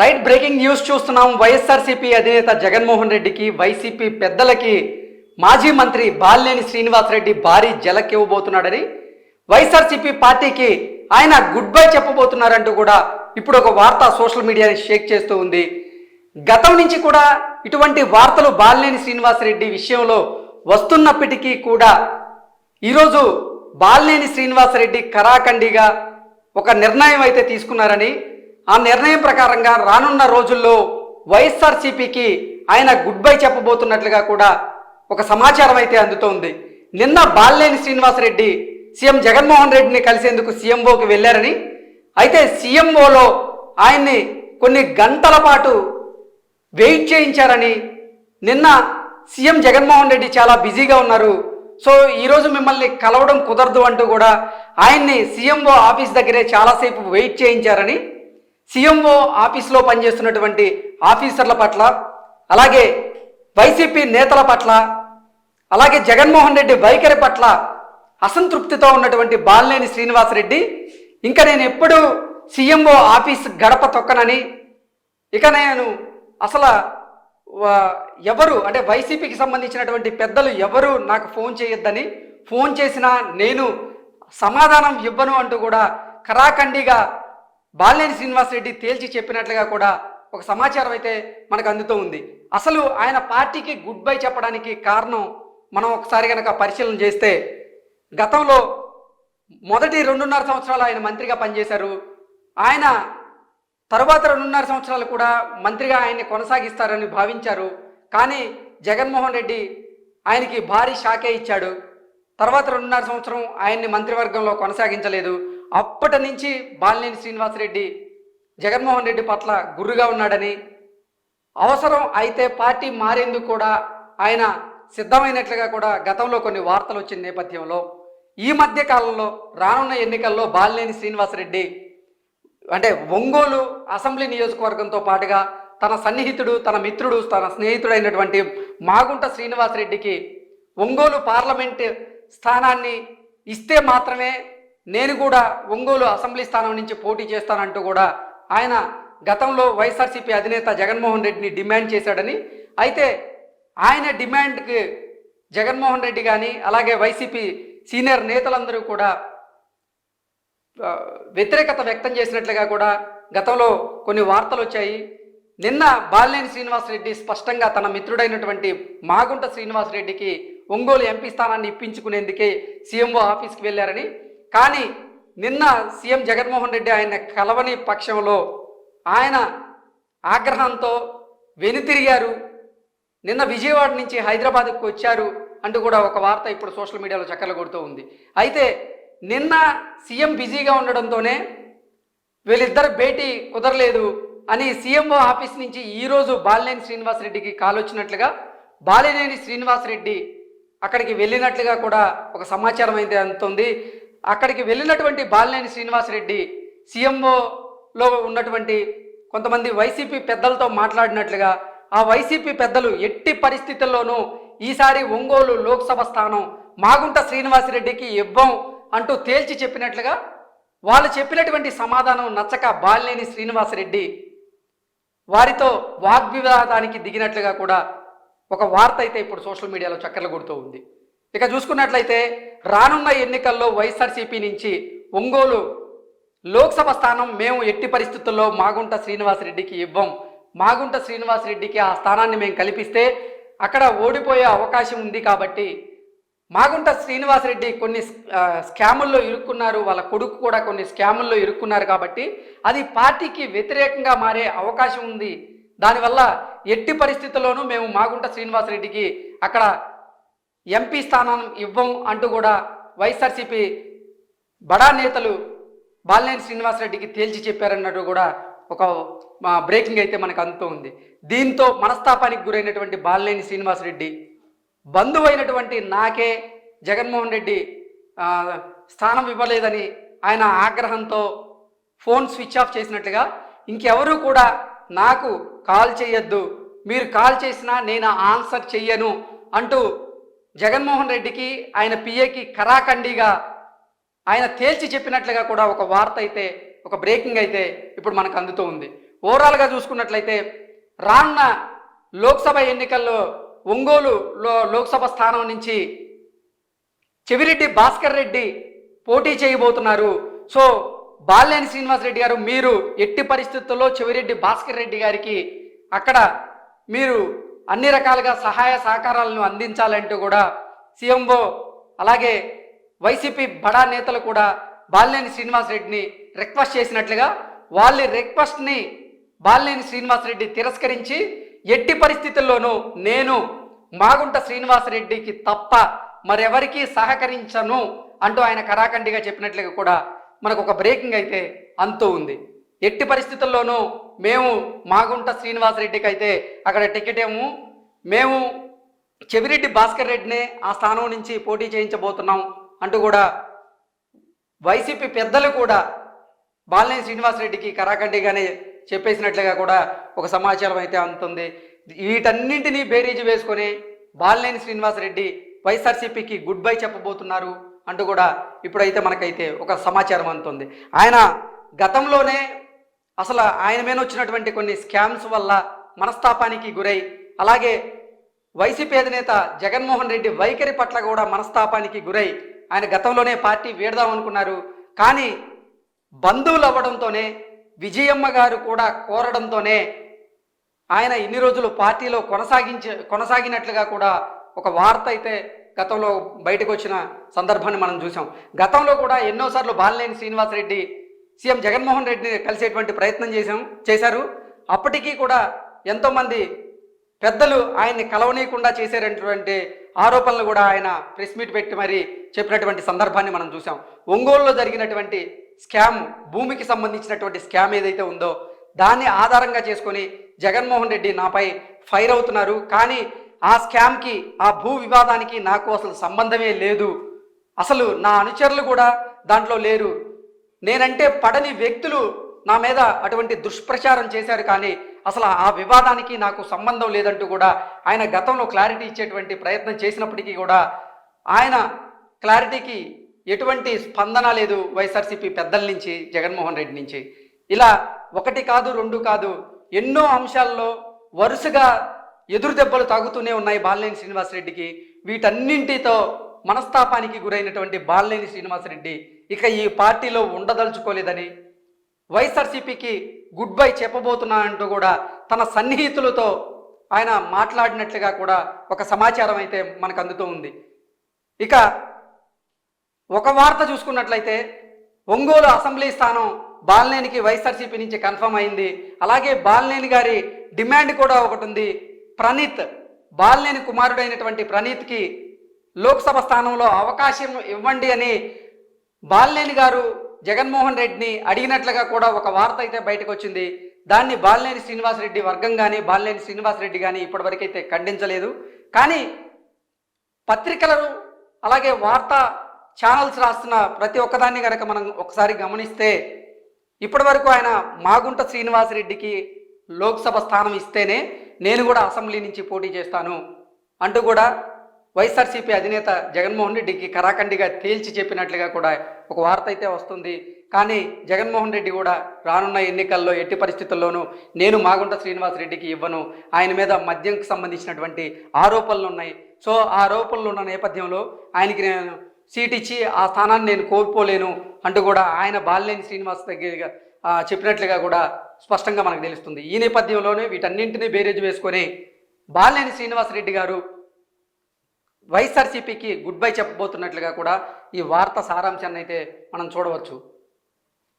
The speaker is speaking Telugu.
రైట్ బ్రేకింగ్ న్యూస్ చూస్తున్నాం. వైఎస్ఆర్సీపీ అధినేత జగన్మోహన్ రెడ్డికి వైసీపీ పెద్దలకి మాజీ మంత్రి బాలినేని శ్రీనివాసరెడ్డి భారీ జలకివ్వబోతున్నాడని వైఎస్ఆర్సీపీ పార్టీకి ఆయన గుడ్ బై చెప్పబోతున్నారంటూ కూడా ఇప్పుడు ఒక వార్త సోషల్ మీడియాని షేక్ చేస్తూ ఉంది. గతం నుంచి కూడా ఇటువంటి వార్తలు బాలినేని శ్రీనివాసరెడ్డి విషయంలో వస్తున్నప్పటికీ కూడా ఈరోజు బాలినేని శ్రీనివాసరెడ్డి కరాఖండిగా ఒక నిర్ణయం అయితే తీసుకున్నారని ఆ నిర్ణయం ప్రకారంగా రానున్న రోజుల్లో వైఎస్ఆర్సీపీకి ఆయన గుడ్ బై చెప్పబోతున్నట్లుగా కూడా ఒక సమాచారం అయితే అందుతోంది. నిన్న బాలినేని శ్రీనివాసరెడ్డి సీఎం జగన్మోహన్ రెడ్డిని కలిసేందుకు సీఎంఓకి వెళ్ళారని అయితే సీఎంఓలో ఆయన్ని కొన్ని గంటల పాటు వెయిట్ చేయించారని నిన్న సీఎం జగన్మోహన్ రెడ్డి చాలా బిజీగా ఉన్నారు. సో ఈరోజు మిమ్మల్ని కలవడం కుదరదు అంటూ కూడా ఆయన్ని సీఎంఓ ఆఫీస్ దగ్గరే చాలాసేపు వెయిట్ చేయించారని సీఎంఓ ఆఫీస్లో పనిచేస్తున్నటువంటి ఆఫీసర్ల పట్ల అలాగే వైసీపీ నేతల పట్ల అలాగే జగన్మోహన్ రెడ్డి వైఖరి పట్ల అసంతృప్తితో ఉన్నటువంటి బాలినేని శ్రీనివాసరెడ్డి ఇంకా నేను ఎప్పుడు సీఎంఓ ఆఫీస్ గడప తొక్కనని ఇక నేను అసలు ఎవరు అంటే వైసీపీకి సంబంధించినటువంటి పెద్దలు ఎవరు నాకు ఫోన్ చేయొద్దని ఫోన్ చేసినా నేను సమాధానం ఇవ్వను అంటూ కూడా కరాఖండిగా బాలినేని శ్రీనివాసరెడ్డి తేల్చి చెప్పినట్లుగా కూడా ఒక సమాచారం అయితే మనకు అందుతూ ఉంది. అసలు ఆయన పార్టీకి గుడ్ బై చెప్పడానికి కారణం మనం ఒకసారి కనుక పరిశీలన చేస్తే గతంలో మొదటి రెండున్నర సంవత్సరాలు ఆయన మంత్రిగా పనిచేశారు. ఆయన తరువాత రెండున్నర సంవత్సరాలు కూడా మంత్రిగా ఆయన్ని కొనసాగిస్తారని భావించారు. కానీ జగన్మోహన్ రెడ్డి ఆయనకి భారీ షాకే ఇచ్చాడు. తర్వాత రెండున్నర సంవత్సరం ఆయన్ని మంత్రివర్గంలో కొనసాగించలేదు. అప్పటి నుంచి బాలినేని శ్రీనివాసరెడ్డి జగన్మోహన్ రెడ్డి పట్ల గుర్రుగా ఉన్నాడని అవసరం అయితే పార్టీ మారేందుకు కూడా ఆయన సిద్ధమైనట్లుగా కూడా గతంలో కొన్ని వార్తలు వచ్చిన నేపథ్యంలో ఈ మధ్య కాలంలో రానున్న ఎన్నికల్లో బాలినేని శ్రీనివాసరెడ్డి అంటే ఒంగోలు అసెంబ్లీ నియోజకవర్గంతో పాటుగా తన సన్నిహితుడు తన మిత్రుడు తన స్నేహితుడైనటువంటి మాగుంట శ్రీనివాసరెడ్డికి ఒంగోలు పార్లమెంట్ స్థానాన్ని ఇస్తే మాత్రమే నేను కూడా ఒంగోలు అసెంబ్లీ స్థానం నుంచి పోటీ చేస్తానంటూ కూడా ఆయన గతంలో వైఎస్ఆర్సీపీ అధినేత జగన్మోహన్ రెడ్డిని డిమాండ్ చేశాడని అయితే ఆయన డిమాండ్కి జగన్మోహన్ రెడ్డి కానీ అలాగే వైసీపీ సీనియర్ నేతలందరూ కూడా వ్యతిరేకత వ్యక్తం చేసినట్లుగా కూడా గతంలో కొన్ని వార్తలు వచ్చాయి. నిన్న బాలినేని శ్రీనివాసరెడ్డి స్పష్టంగా తన మిత్రుడైనటువంటి మాగుంట శ్రీనివాసరెడ్డికి ఒంగోలు ఎంపీ స్థానాన్ని ఇప్పించుకునేందుకే సీఎంఓ ఆఫీస్కి వెళ్ళారని కానీ నిన్న సీఎం జగన్మోహన్ రెడ్డి ఆయన కలవని పక్షంలో ఆయన ఆగ్రహంతో వెనుతిరిగారు నిన్న విజయవాడ నుంచి హైదరాబాద్కు వచ్చారు అంటూ కూడా ఒక వార్త ఇప్పుడు సోషల్ మీడియాలో చక్కర్లు కొడుతూ ఉంది. అయితే నిన్న సీఎం బిజీగా ఉండడంతోనే వీళ్ళిద్దరు భేటీ కుదరలేదు అని సీఎంఓ ఆఫీస్ నుంచి ఈరోజు బాలినేని శ్రీనివాసరెడ్డికి కాల్ వచ్చినట్లుగా బాలినేని శ్రీనివాసరెడ్డి అక్కడికి వెళ్ళినట్లుగా కూడా ఒక సమాచారం అయితే అందుతుంది. అక్కడికి వెళ్ళినటువంటి బాలినేని శ్రీనివాసరెడ్డి సీఎంఓలో ఉన్నటువంటి కొంతమంది వైసీపీ పెద్దలతో మాట్లాడినట్లుగా ఆ వైసీపీ పెద్దలు ఎట్టి పరిస్థితుల్లోనూ ఈసారి ఒంగోలు లోక్సభ స్థానం మాగుంట శ్రీనివాసరెడ్డికి ఇవ్వం అంటూ తేల్చి చెప్పినట్లుగా వాళ్ళు చెప్పినటువంటి సమాధానం నచ్చక బాలినేని శ్రీనివాసరెడ్డి వారితో వాగ్వివాదానికి దిగినట్లుగా కూడా ఒక వార్త అయితే ఇప్పుడు సోషల్ మీడియాలో చక్కర్లు కొడుతూ ఉంది. ఇక చూసుకున్నట్లయితే రానున్న ఎన్నికల్లో వైఎస్ఆర్సీపీ నుంచి ఒంగోలు లోక్సభ స్థానం మేము ఎట్టి పరిస్థితుల్లో మాగుంట శ్రీనివాసరెడ్డికి ఇవ్వం. మాగుంట శ్రీనివాసరెడ్డికి ఆ స్థానాన్ని మేము కల్పిస్తే అక్కడ ఓడిపోయే అవకాశం ఉంది కాబట్టి మాగుంట శ్రీనివాసరెడ్డి కొన్ని స్కాముల్లో ఇరుక్కున్నారు. వాళ్ళ కొడుకు కూడా కొన్ని స్కాముల్లో ఇరుక్కున్నారు కాబట్టి అది పార్టీకి వ్యతిరేకంగా మారే అవకాశం ఉంది. దానివల్ల ఎట్టి పరిస్థితుల్లోనూ మేము మాగుంట శ్రీనివాసరెడ్డికి అక్కడ ఎంపీ స్థానం ఇవ్వం అంటూ కూడా వైఎస్ఆర్సీపీ బడా నేతలు బాలినేని శ్రీనివాసరెడ్డికి తేల్చి చెప్పారన్నట్టు కూడా ఒక బ్రేకింగ్ అయితే మనకు అందుతూ ఉంది. దీంతో మనస్తాపానికి గురైనటువంటి బాలినేని శ్రీనివాసరెడ్డి బంధువైనటువంటి నాకే జగన్మోహన్ రెడ్డి స్థానం ఇవ్వలేదని ఆయన ఆగ్రహంతో ఫోన్ స్విచ్ ఆఫ్ చేసినట్లుగా ఇంకెవరూ కూడా నాకు కాల్ చేయొద్దు మీరు కాల్ చేసినా నేను ఆన్సర్ చెయ్యను అంటూ జగన్మోహన్ రెడ్డికి ఆయన పిఏకి కరాఖండిగా ఆయన తేల్చి చెప్పినట్లుగా కూడా ఒక వార్త అయితే ఒక బ్రేకింగ్ అయితే ఇప్పుడు మనకు అందుతూ ఉంది. ఓవరాల్గా చూసుకున్నట్లయితే రానున్న లోక్సభ ఎన్నికల్లో ఒంగోలులో లోక్సభ స్థానం నుంచి చెవిరెడ్డి భాస్కర్ రెడ్డి పోటీ చేయబోతున్నారు. సో బాల్యాని శ్రీనివాసరెడ్డి గారు మీరు ఎట్టి పరిస్థితుల్లో చెవిరెడ్డి భాస్కర్ రెడ్డి గారికి అక్కడ మీరు అన్ని రకాలుగా సహాయ సహకారాలను అందించాలంటూ కూడా సీఎంఓ అలాగే వైసీపీ బడా నేతలు కూడా బాలినేని శ్రీనివాసరెడ్డిని రిక్వెస్ట్ చేసినట్లుగా వాళ్ళ రిక్వెస్ట్ని బాలినేని శ్రీనివాసరెడ్డి తిరస్కరించి ఎట్టి పరిస్థితుల్లోనూ నేను మాగుంట శ్రీనివాస్ రెడ్డికి తప్ప మరెవరికీ సహకరించను అంటూ ఆయన కరాఖండిగా చెప్పినట్లుగా కూడా మనకు ఒక బ్రేకింగ్ అయితే అంతూ ఉంది. ఎట్టి పరిస్థితుల్లోనూ మేము మాగుంట శ్రీనివాసరెడ్డికి అయితే అక్కడ టికెట్ ఏము మేము చెవిరెడ్డి భాస్కర్ రెడ్డినే ఆ స్థానం నుంచి పోటీ చేయించబోతున్నాం అంటూ కూడా వైసీపీ పెద్దలు కూడా బాలినేని శ్రీనివాసరెడ్డికి కరాఖండిగానే చెప్పేసినట్లుగా కూడా ఒక సమాచారం అయితే అందుతుంది. వీటన్నింటినీ బేరీజు వేసుకొని బాలినేని శ్రీనివాసరెడ్డి వైఎస్ఆర్సీపీకి గుడ్ బై చెప్పబోతున్నారు అంటూ కూడా ఇప్పుడైతే మనకైతే ఒక సమాచారం అందుతుంది. ఆయన గతంలోనే అసలు ఆయన మీద వచ్చినటువంటి కొన్ని స్కామ్స్ వల్ల మనస్తాపానికి గురై అలాగే వైసీపీ అధినేత జగన్మోహన్ రెడ్డి వైఖరి పట్ల కూడా మనస్తాపానికి గురై ఆయన గతంలోనే పార్టీ వీడదాం అనుకున్నారు. కానీ బంధువులు అవ్వడంతోనే విజయమ్మ గారు కూడా కోరడంతోనే ఆయన ఇన్ని రోజులు పార్టీలో కొనసాగించే కొనసాగినట్లుగా కూడా ఒక వార్త అయితే గతంలో బయటకు వచ్చిన సందర్భాన్ని మనం చూసాం గతంలో కూడా ఎన్నోసార్లు బాలినేని శ్రీనివాసరెడ్డి సీఎం జగన్మోహన్ రెడ్డిని కలిసేటువంటి ప్రయత్నం చేశాం చేశారు. అప్పటికీ కూడా ఎంతోమంది పెద్దలు ఆయన్ని కలవనీయకుండా చేసేటటువంటి ఆరోపణలు కూడా ఆయన ప్రెస్ మీట్ పెట్టి మరి చెప్పినటువంటి సందర్భాన్ని మనం చూసాం ఒంగోలులో జరిగినటువంటి స్కామ్ భూమికి సంబంధించినటువంటి స్కామ్ ఏదైతే ఉందో దాన్ని ఆధారంగా చేసుకొని జగన్మోహన్ రెడ్డి నాపై ఫైర్ అవుతున్నారు. కానీ ఆ స్కామ్కి ఆ భూ వివాదానికి నాకు అసలు సంబంధమే లేదు. అసలు నా అనుచరులు కూడా దాంట్లో లేరు. నేనంటే పడని వ్యక్తులు నా మీద అటువంటి దుష్ప్రచారం చేశారు కానీ అసలు ఆ వివాదానికి నాకు సంబంధం లేదంటూ కూడా ఆయన గతంలో క్లారిటీ ఇచ్చేటువంటి ప్రయత్నం చేసినప్పటికీ కూడా ఆయన క్లారిటీకి ఎటువంటి స్పందన లేదు వైఎస్ఆర్సీపీ పెద్దల నుంచి జగన్మోహన్ రెడ్డి నుంచి. ఇలా ఒకటి కాదు రెండు కాదు ఎన్నో అంశాల్లో వరుసగా ఎదురు దెబ్బలు తాగుతూనే ఉన్నాయి బాలినేని శ్రీనివాసరెడ్డికి. వీటన్నింటితో మనస్తాపానికి గురైనటువంటి బాలినేని శ్రీనివాసరెడ్డి ఇక ఈ పార్టీలో ఉండదలుచుకోలేదని వైఎస్ఆర్సీపీకి గుడ్ బై చెప్పబోతున్నానంటూ కూడా తన సన్నిహితులతో ఆయన మాట్లాడినట్లుగా కూడా ఒక సమాచారం అయితే మనకు అందుతూ ఉంది. ఇక ఒక వార్త చూసుకున్నట్లయితే ఒంగోలు అసెంబ్లీ స్థానం బాలినేనికి వైఎస్ఆర్సీపీ నుంచి కన్ఫర్మ్ అయింది. అలాగే బాలినేని గారి డిమాండ్ కూడా ఒకటి ఉంది. ప్రణీత్ బాలినేని కుమారుడైనటువంటి ప్రణీత్కి లోక్సభ స్థానంలో అవకాశం ఇవ్వండి అని బాలినేని గారు జగన్మోహన్ రెడ్డిని అడిగినట్లుగా కూడా ఒక వార్త అయితే బయటకు వచ్చింది దాన్ని బాలినేని శ్రీనివాసరెడ్డి వర్గం కానీ బాలినేని శ్రీనివాసరెడ్డి కానీ ఇప్పటివరకైతే ఖండించలేదు. కానీ పత్రికలు అలాగే వార్తా ఛానల్స్ రాస్తున్న ప్రతి ఒక్కదాన్ని కనుక మనం ఒకసారి గమనిస్తే ఇప్పటివరకు ఆయన మాగుంట శ్రీనివాసరెడ్డికి లోక్సభ స్థానం ఇస్తేనే నేను కూడా అసెంబ్లీ నుంచి పోటీ చేస్తాను అంటూ కూడా వైఎస్ఆర్సీపీ అధినేత జగన్మోహన్ రెడ్డికి కరాఖండిగా తేల్చి చెప్పినట్లుగా కూడా ఒక వార్త అయితే వస్తుంది. కానీ జగన్మోహన్ రెడ్డి కూడా రానున్న ఎన్నికల్లో ఎట్టి పరిస్థితుల్లోనూ నేను మాగుంట శ్రీనివాసరెడ్డికి ఇవ్వను. ఆయన మీద మద్యంకి సంబంధించినటువంటి ఆరోపణలు ఉన్నాయి. సో ఆ ఆరోపణలు ఉన్న నేపథ్యంలో ఆయనకి నేను సీట్ ఇచ్చి ఆ స్థానాన్ని నేను కోల్పోలేను అంటూ కూడా ఆయన బాలినేని శ్రీనివాస్ దగ్గర చెప్పినట్లుగా కూడా స్పష్టంగా మనకు తెలుస్తుంది. ఈ నేపథ్యంలోనే వీటన్నింటినీ బేరేజ్ వేసుకొని బాలినేని శ్రీనివాసరెడ్డి గారు వైఎస్ఆర్సీపీకి గుడ్ బై చెప్పబోతున్నట్లుగా కూడా ఈ వార్త సారాంశాన్ని అయితే మనం చూడవచ్చు.